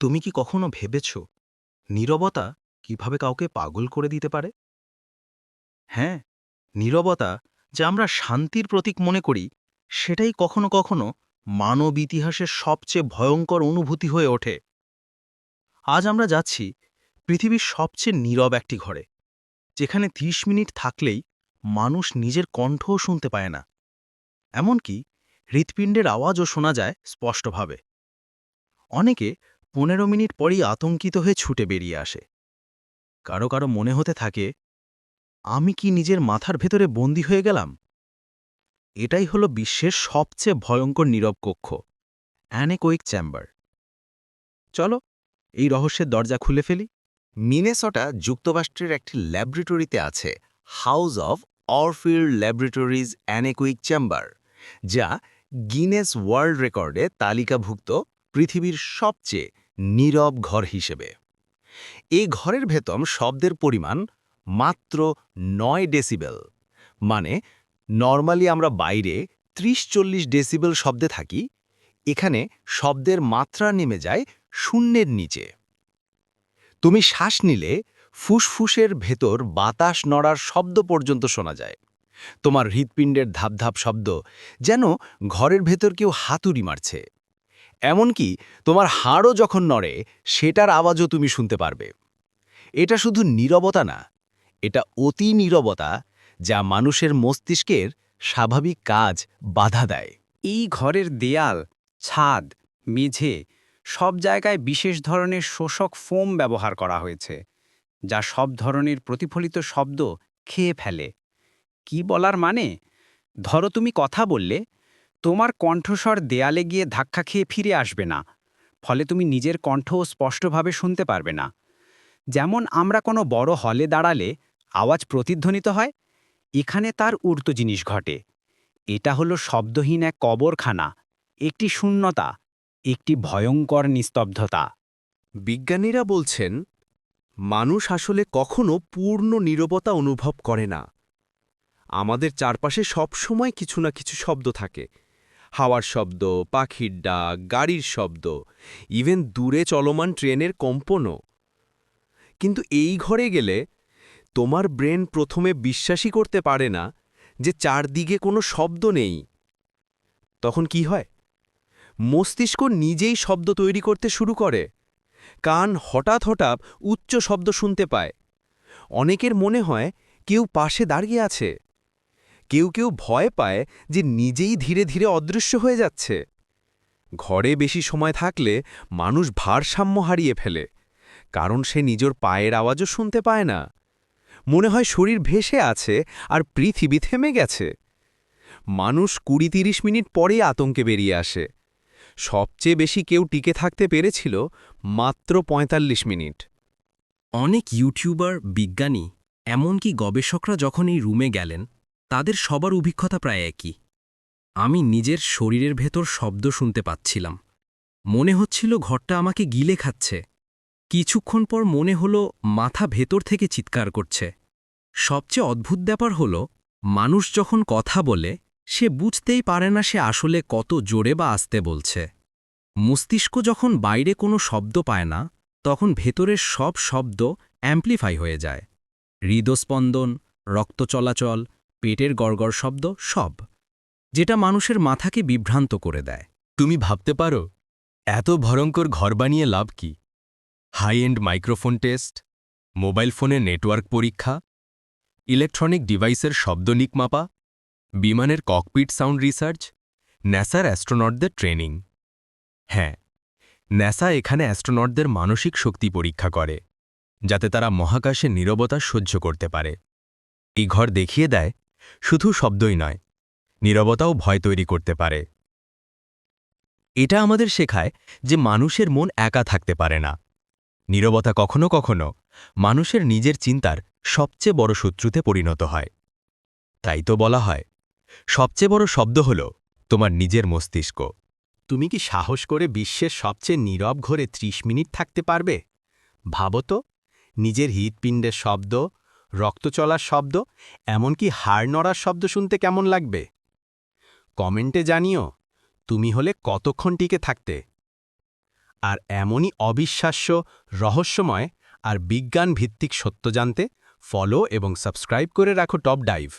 তুমি কি কখনো ভেবেছ নীরবতা কীভাবে কাউকে পাগল করে দিতে পারে? হ্যাঁ নীরবতা যা আমরা শান্তির প্রতীক মনে করি, সেটাই কখনো কখনো মানব ইতিহাসের সবচেয়ে ভয়ঙ্কর অনুভূতি হয়ে ওঠে। আজ আমরা যাচ্ছি পৃথিবীর সবচেয়ে নীরব একটি ঘরে, যেখানে ৩০ মিনিট থাকলেই মানুষ নিজের কণ্ঠও শুনতে পায় না। এমনকি হৃৎপিণ্ডের আওয়াজও শোনা যায় স্পষ্টভাবে। অনেকে পনেরো মিনিট পরই আতঙ্কিত হয়ে ছুটে বেরিয়ে আসে। কারও কারও মনে হতে থাকে, আমি কি নিজের মাথার ভেতরে বন্দী হয়ে গেলাম? এটাই হলো বিশ্বের সবচেয়ে ভয়ঙ্কর নীরব কক্ষ অ্যানেকোইক চেম্বার চলো, এই রহস্যের দরজা খুলে ফেলি। মিনেসটা যুক্তরাষ্ট্রের একটি ল্যাবরেটরিতে আছে, House of Orfield Laboratories anechoic chamber যা গিনেস ওয়ার্ল্ড রেকর্ডে তালিকাভুক্ত পৃথিবীর সবচেয়ে নীরব ঘর হিসেবে। এই ঘরের ভেতম শব্দের পরিমাণ মাত্র নয় ডেসিবেল। মানে নর্মালি আমরা বাইরে ত্রিশ চল্লিশ ডেসিবেল শব্দে থাকি, এখানে শব্দের মাত্রা নেমে যায় শূন্যের নিচে। তুমি শ্বাস নিলে ফুসফুসের ভেতর বাতাস নড়ার শব্দ পর্যন্ত শোনা যায়। তোমার হৃৎপিণ্ডের ধাপধাপ শব্দ যেন ঘরের ভেতর কেউ হাতুড়ি মারছে। এমনকি তোমার হাড়ও যখন নড়ে, সেটার আওয়াজও তুমি শুনতে পারবে। এটা শুধু নীরবতা না, এটা অতি নীরবতা যা মানুষের মস্তিষ্কের স্বাভাবিক কাজ বাধা দেয়। এই ঘরের দেয়াল, ছাদ, মেঝে সব জায়গায় বিশেষ ধরনের শোষক ফোম ব্যবহার করা হয়েছে, যা সব ধরনের প্রতিফলিত শব্দ খেয়ে ফেলে। কি বলার মানে? ধরো তুমি কথা বললে তোমার কণ্ঠস্বর দেয়ালে গিয়ে ধাক্কা খেয়ে ফিরে আসবে না, ফলে তুমি নিজের কণ্ঠও স্পষ্টভাবে শুনতে পারবে না। যেমন আমরা কোনো বড় হলে দাঁড়ালে আওয়াজ প্রতিধ্বনিত হয়, এখানে তার উর্ত জিনিস ঘটে। এটা হলো শব্দহীন এক কবরখানা, একটি শূন্যতা, একটি ভয়ঙ্কর নিস্তব্ধতা। বিজ্ঞানীরা বলছেন, মানুষ আসলে কখনো পূর্ণ নীরবতা অনুভব করে না। আমাদের চারপাশে সবসময় কিছু না কিছু শব্দ থাকে। হাওয়ার শব্দ, পাখির ডাক, গাড়ির শব্দ ইভেন দূরে চলমান ট্রেনের কম্পনও। কিন্তু এই ঘরে গেলে তোমার ব্রেন প্রথমে বিশ্বাসই করতে পারে না যে চারদিকে কোনো শব্দ নেই। তখন কি হয়? মস্তিষ্ক নিজেই শব্দ তৈরি করতে শুরু করে। কান হঠাৎ হঠাৎ উচ্চ শব্দ শুনতে পায়। অনেকের মনে হয় কেউ পাশে দাঁড়িয়ে আছে। কেউ কেউ ভয় পায় যে নিজেই ধীরে ধীরে অদৃশ্য হয়ে যাচ্ছে। ঘরে বেশি সময় থাকলে মানুষ ভারসাম্য হারিয়ে ফেলে, কারণ সে নিজের পায়ের আওয়াজও শুনতে পায় না। মনে হয় শরীর ভেসে আছে আর পৃথিবী থেমে গেছে। মানুষ কুড়ি তিরিশ মিনিট পরেই আতঙ্কে বেরিয়ে আসে। সবচেয়ে বেশি কেউ টিকে থাকতে পেরেছিল মাত্র ৪৫ মিনিট। অনেক ইউটিউবার, বিজ্ঞানী, এমনকি গবেষকরা যখন এই রুমে গেলেন তাদের সবার অভিজ্ঞতা প্রায় একই। আমি নিজের শরীরের ভেতর শব্দ শুনতে পাচ্ছিলাম। মনে হচ্ছিল ঘরটা আমাকে গিলে খাচ্ছে। কিছুক্ষণ পর মনে হলো মাথা ভেতর থেকে চিৎকার করছে। সবচেয়ে অদ্ভুত ব্যাপার হল, মানুষ যখন কথা বলে, সে বুঝতেই পারে না সে আসলে কত জোরে বা আসতে বলছে। মস্তিষ্ক যখন বাইরে কোনো শব্দ পায় না, তখন ভেতরের সব শব্দ অ্যাম্প্লিফাই হয়ে যায়। হৃদস্পন্দন, রক্ত চলাচল পেটের গড়গড় শব্দ সব, যেটা মানুষের মাথাকে বিভ্রান্ত করে দেয়। তুমি ভাবতে পারো, এত ভয়ঙ্কর ঘর বানিয়ে লাভ কি? High end microphone test, mobile ফোনের নেটওয়ার্ক পরীক্ষা, ইলেকট্রনিক ডিভাইসের শব্দ মাপা, বিমানের ককপিট সাউন্ড রিসার্চ, ন্যাসার অ্যাস্ট্রোনটদের ট্রেনিং। হ্যাঁ ন্যাসা এখানে অ্যাস্ট্রোনটদের মানসিক শক্তি পরীক্ষা করে, যাতে তারা মহাকাশে নীরবতা সহ্য করতে পারে। এই ঘর দেখিয়ে দেয় শুধু শব্দই নয়, নীরবতাও ভয় তৈরি করতে পারে। এটা আমাদের শেখায় যে মানুষের মন একা থাকতে পারে না। নীরবতা কখনো কখনো মানুষের নিজের চিন্তার সবচেয়ে বড় শত্রুতে পরিণত হয়। তাই তো বলা হয়, সবচেয়ে বড় শব্দ হল তোমার নিজের মস্তিষ্ক। তুমি কি সাহস করে বিশ্বের সবচেয়ে নীরব ঘরে ৩০ মিনিট থাকতে পারবে? ভাবো তো, নিজের হৃৎপিণ্ডের শব্দ রক্ত চলার শব্দ, এমনকি হাড় নড়ার শব্দ শুনতে কেমন লাগবে? কমেন্টে জানিও, তুমি হলে কতক্ষণ টিকে থাকতে। আর এমনই অবিশ্বাস্য, রহস্যময় আর বিজ্ঞান ভিত্তিক সত্য জানতে ফলো এবং সাবস্ক্রাইব করে রাখো টপ ডাইভ